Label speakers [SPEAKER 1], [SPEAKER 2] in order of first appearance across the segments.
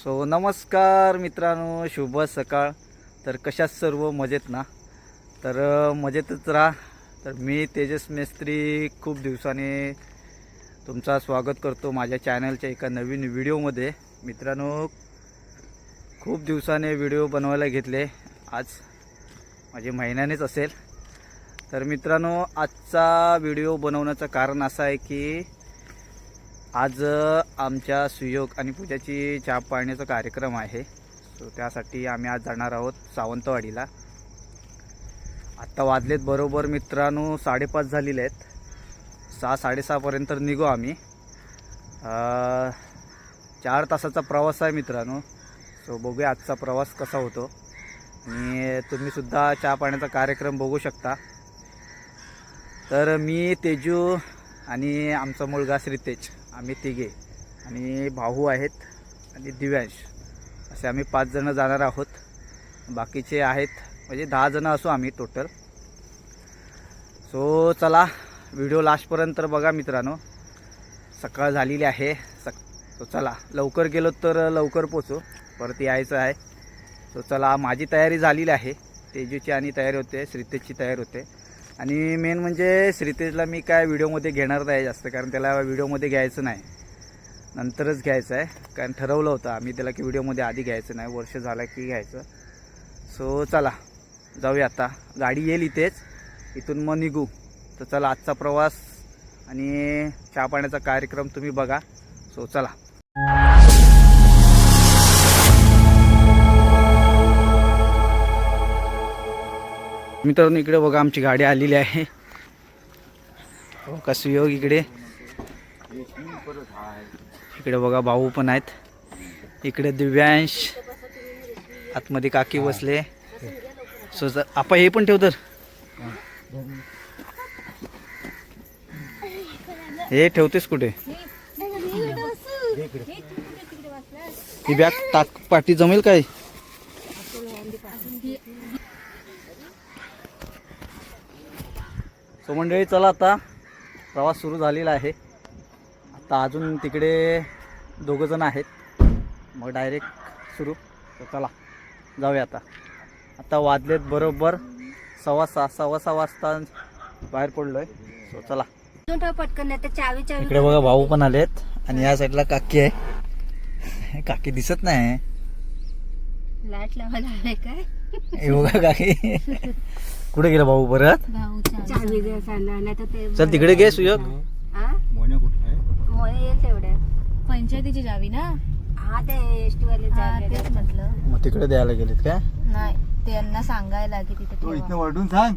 [SPEAKER 1] So नमस्कार मित्रांनो शुभ सकाळ. तर कशात सर्व मजेत ना? तर मजेतच राहा. तर मी तेजस मेस्त्री खूप दिवसाने तुमचा स्वागत करतो माझ्या चॅनलच्या एका नवीन व्हिडिओमध्ये. मित्रांनो खूप दिवसाने व्हिडिओ बनवायला घेतले. आज माझे महिन्यानेच असेल. तर मित्रांनो आजचा व्हिडिओ बनवण्याचं कारण असं आहे की आज आमच्या सुयोग आणि पूजाची चहा पाळण्याचा कार्यक्रम आहे. सो त्यासाठी आम्ही आज जाणार आहोत सावंतवाडीला. आत्ता वाजलेत बरोबर मित्रांनो साडेपाच झालेले आहेत. सहा साडेसहापर्यंत निघू आम्ही. चार तासाचा प्रवास आहे मित्रांनो. सो बघूया आजचा प्रवास कसा होतो. आणि तुम्हीसुद्धा चहा पाण्याचा कार्यक्रम बघू शकता. तर मी तेजू आणि आमचा मुलगा श्रीतेज. आम्ही तिघे आणि भाऊ आहेत आणि दिव्यांश. असे आम्ही पाच जणं जाणार आहोत. बाकीचे आहेत म्हणजे दहा जणं असू आम्ही टोटल सो चला व्हिडिओ लास्टपर्यंत बघा मित्रांनो. सकाळ झालेली आहे. सक सो चला लवकर गेलो तर लवकर पोचू. परत यायचं आहे. सो चला माझी तयारी झालेली आहे. तेजूची आणि तयारी होते श्रीतेजची तयारी होते. आणि मेन म्हणजे श्रीतेजला मी काय व्हिडिओमध्ये घेणार नाही जास्त कारण त्याला व्हिडिओमध्ये घ्यायचं नाही. नंतरच घ्यायचं आहे. कारण ठरवलं होतं आम्ही त्याला की व्हिडिओमध्ये आधी घ्यायचं नाही. वर्ष झालं की घ्यायचं. सो चला. जाऊया आता. गाडी येईल इथेच. इथून मग निघू. तर चला आजचा प्रवास आणि चहा पाण्याचा कार्यक्रम तुम्ही बघा. सो चला. मित्रांनो इकडे बघा आमची गाडी आलेली आहे. हो का सुयोग इकडे? इकडे बघा भाऊ पण आहेत. इकडे दिव्यांश आतमध्ये काकी बसले. सो जर आपण हे पण ठेव तर. हे ठेवतेस कुठे? ही बॅग टाक पाठी जमेल काय? सो मंडळी चला आता प्रवास सुरू झालेला आहे. आता अजून तिकडे दोघं जण आहेत. मग डायरेक्ट सुरू. तर चला जाऊया आता. आता वाजलेत बरोबर सव्वा सहा सव्वा सहा वाजता बाहेर पडलो आहे सो चला
[SPEAKER 2] पटकन चावी चावी
[SPEAKER 1] इकडे बघा भाऊ पण आलेत आणि या साईडला काकी आहे. काकी दिसत नाही.
[SPEAKER 2] लाइट लावायला काय?
[SPEAKER 1] हे बघा काकी. कुठे गेला भाऊ परत?
[SPEAKER 2] चावी दे सांगा नाही तर ते
[SPEAKER 1] चल तिकडे घे सुयोग.
[SPEAKER 2] हा?
[SPEAKER 3] मोन्या कुठे आहे?
[SPEAKER 4] पंचायतीची जावी ना?
[SPEAKER 2] हा ते एसटी वाले
[SPEAKER 4] हा,
[SPEAKER 2] चावी
[SPEAKER 4] तेच. म्हटलं.
[SPEAKER 1] मग तिकडे द्यायला गेलेत काय?
[SPEAKER 4] नाही त्यांना सांगायला की तिथे
[SPEAKER 3] तो
[SPEAKER 4] ठेवा.
[SPEAKER 3] इथनं वळून सांग.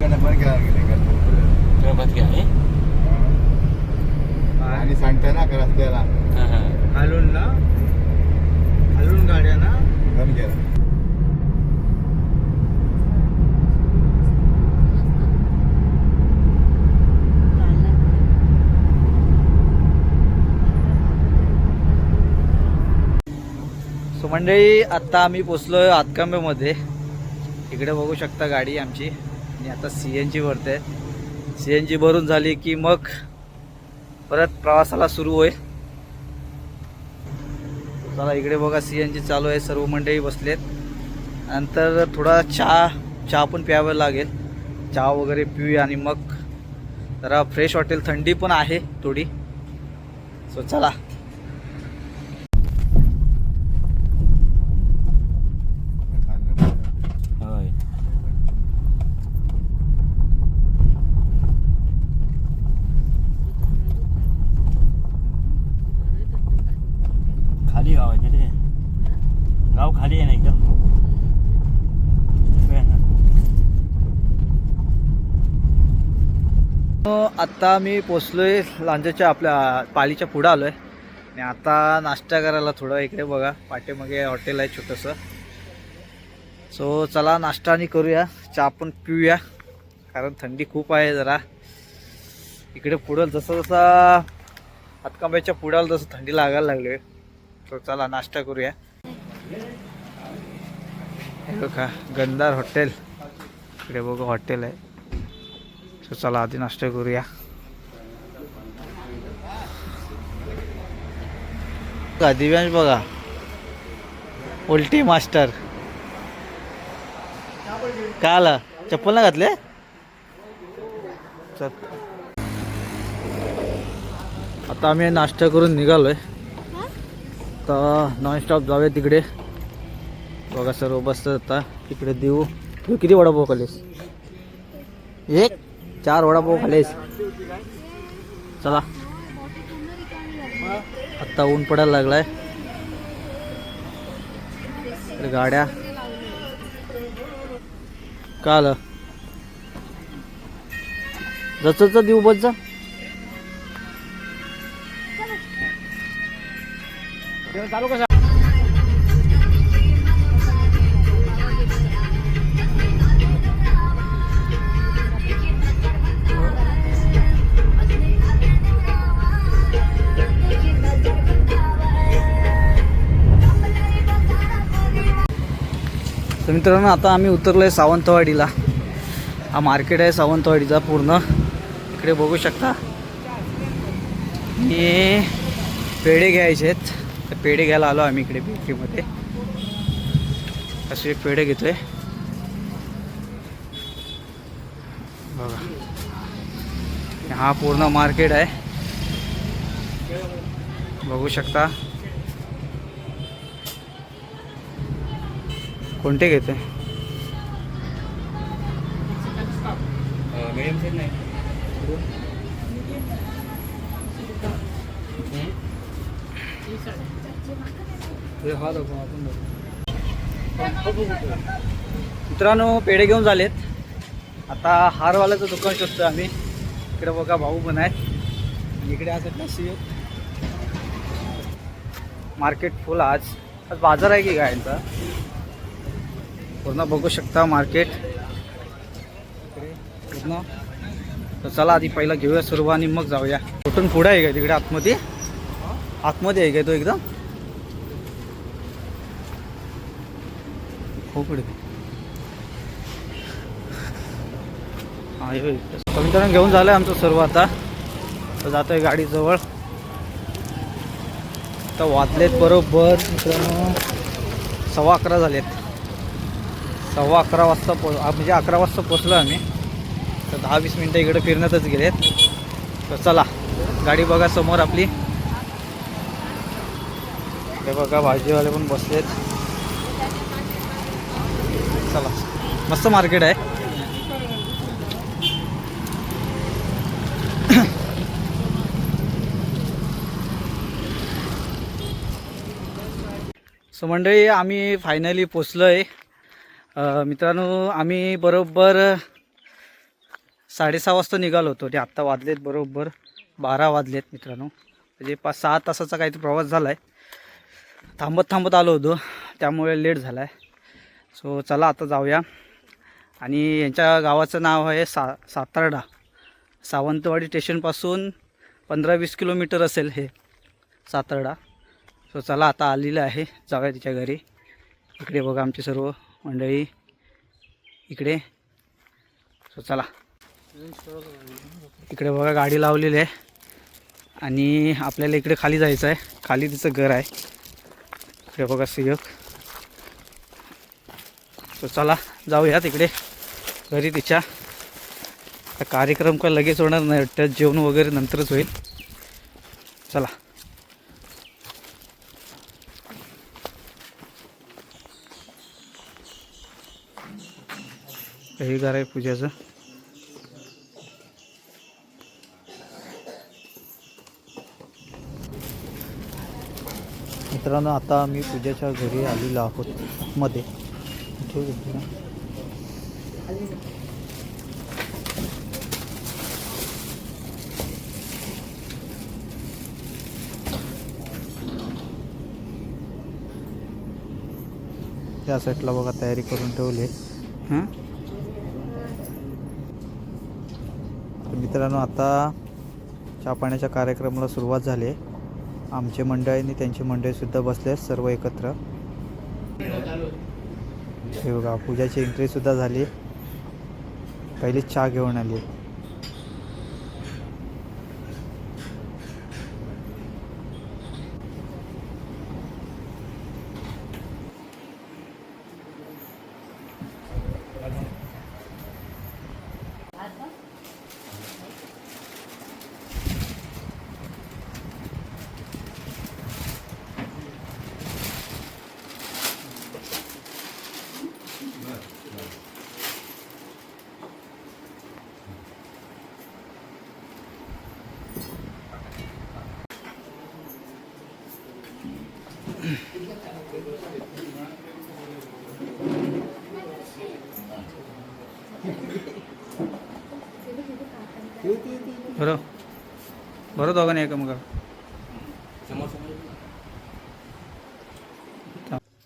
[SPEAKER 3] घ्या आणि सांगता ना का रस्त्याला.
[SPEAKER 1] हालून ना? हालून गाड्या ना?
[SPEAKER 3] केला.
[SPEAKER 1] सो मंडळी आत्ता आम्ही पोचलो आहे हातकांब्यामध्ये इकडे बघू शकता गाडी आमची. आणि आता सी एन जी भरते सी एन जी भरून झाली की मग परत प्रवासाला सुरू होईल. चला इकडे बघा सी एन जी चालू आहे. सर्व मंडळी बसलेत. नंतर थोडा चहा चहा पण प्यावं लागेल. चहा वगैरे पिऊया आणि मग जरा फ्रेश वाटेल थंडी पण आहे थोडी. सो चला होय
[SPEAKER 5] खाली गाव आहे ते गाव खाली आहे ना एकदम तिकडे आहे ना.
[SPEAKER 1] आत्ता मी पोचलो आहे लांजाच्या आपल्या पालीच्या पुढं आलो आहे आणि आता नाश्ता करायला थोडं इकडे बघा. पाठीमागे हॉटेल आहे छोटंसं. सो चला नाश्ता आणि करूया. चहा पण पिऊया. कारण थंडी खूप आहे जरा. इकडे पुढं जसं जसा हातकांब्याच्या पुढाला जसं थंडी लागायला लागली. सो चला नाश्ता करूया. हे बघा गंधार हॉटेल. इकडे बघा हॉटेल आहे. सो चला आधी नाश्ता करूया का दिव्यांश बघा उलटी मास्टर काय आलं चप्पल ना घातले आता आम्ही नाश्ता करून निघालोय. आता नॉनस्टॉप जाऊया तिकडे. बघा सर्व बसतात आता. तिकडे देऊ. तू किती वडापाव खालीस एक? चार वडापाव खालेस चला. आत्ता ऊन पडायला लागलाय. गाड्या. काल आलं? देऊ बस जा. चालू कसा मित्रांनो आता आम्ही उतरलो आहे सावंतवाडीला. हा मार्केट आहे सावंतवाडीचा पूर्ण. इकडे बघू शकता. हे पेढे घ्यायचे आहेत. तर पेढे घ्यायला आलो आम्ही इकडे बेकरीमध्ये. असे पेढे घेतोय. बघा. हा पूर्ण मार्केट आहे. बघू शकता. कोणते घेते? मित्रांनो पेढे घेऊन झालेत. आता हारवाल्याचं दुकान शोधतो आम्ही. इकडे बघा भाऊ पण आहे आणि इकडे असं नशी मार्केट फुल आज. आज बाजार आहे की गायांचा पूर्ण बघू शकता मार्केट. पूर्ण. तर चला आधी पहिला घेऊया सर्व आणि मग जाऊया. कुठून पुढे आहे का तिकडे आतमध्ये? आतमध्ये आहे का तो एकदम? हो पुढे हा हे घेऊन झालं आमचं सर्व आता. तर जातो आहे गाडीजवळ. तर वाचलेत बरोबर मित्रांनो सव्वा अकरा झालेत. सव्वा अकरा वाजता पो म्हणजे अकरा वाजता पोचलो आम्ही. तर दहा वीस मिनटं इकडं फिरण्यातच गेलेत. तर चला गाडी बघा समोर आपली. हे बघा भाजीवाले पण बसलेत. चला मस्त मार्केट आहे. सो मंडळी आम्ही फायनली पोचलो आहे मित्रांनो आम्ही बरोबर साडेसहा वाजता निघालो होतो. ते आत्ता वाजलेत बरोबर बारा वाजलेत मित्रांनो. म्हणजे पाच सहा तासाचा काहीतरी प्रवास झाला आहे थांबत थांबत आलो होतो. त्यामुळे लेट झाला आहे सो चला आता जाऊया. आणि यांच्या गावाचं नाव आहे सा सातारडा. सावंतवाडी स्टेशनपासून पंधरा वीस किलोमीटर असेल हे सातारडा. सो चला आता आलेलं आहे. जाऊया तिच्या घरी. इकडे बघा आमचे सर्व. मंडळी इकडे. सो चला. इकडे बघा गाडी लावलेली आहे. आणि आपल्याला इकडे खाली जायचं आहे. खाली तिचं घर आहे. इकडे बघा सियक सो चला जाऊया तिकडे घरी तिच्या. कार्यक्रम का लगेच होणार नाही. वाटतं जेवण वगैरे नंतरच होईल. चला. हे घर आहे पूजाचं. मित्रांनो आता आम्ही पूजाच्या घरी आलेलो आहोत मध्ये. ठेवू त्या साईडला बघा तयारी करून ठेवली. हां? मित्रांनो आता चहा पाण्याच्या कार्यक्रमाला सुरुवात झाली आहे. आमचे मंडळी आणि त्यांची मंडळीसुद्धा बसले आहेत सर्व एकत्र. हे बघा पूजाची एंट्रीसुद्धा झाली. पहिलीच चहा घेऊन आली. बरं. बरं दोघांनी आहे का मग.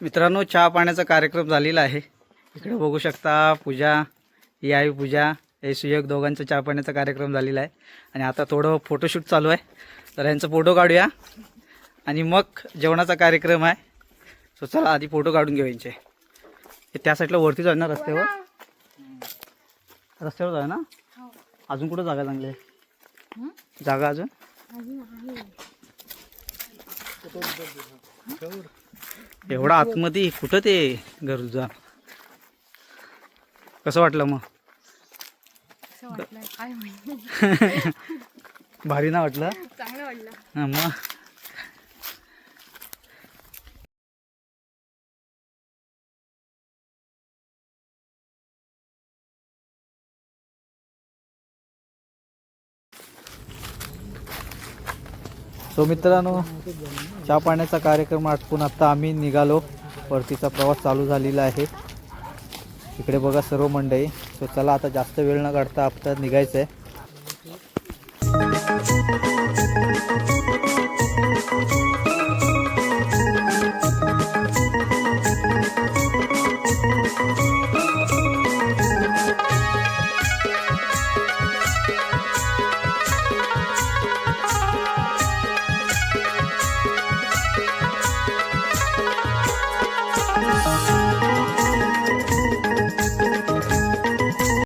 [SPEAKER 1] मित्रांनो चहा पाण्याचा कार्यक्रम झालेला आहे. इकडे बघू शकता पूजा ही आई पूजा हे सुयोग दोघांचा चहा पाण्याचा कार्यक्रम झालेला आहे. आणि आता थोडं फोटोशूट चालू आहे. तर यांचा फोटो काढूया. आणि मग जेवणाचा कार्यक्रम आहे. सो चला आधी फोटो काढून घेऊ यांचे. हे त्या साईडला वरती जाणार ना रस्त्यावर. रस्त्यावर जाय ना? अजून कुठं जागा चांगली आहे? जागा अजून? एवढं आतमध्ये कुठं ते तुझा कसं वाटलं मग? भारी ना
[SPEAKER 4] वाटलं.
[SPEAKER 1] हा, मग? सो मित्रांनो चहा पाण्याचा कार्यक्रम आटपून आता आम्ही निघालो. परतीचा प्रवास चालू झालेला आहे. इकडे बघा सर्व मंडळी. सो चला आता जास्त वेळ न काढता आता निघायचं आहे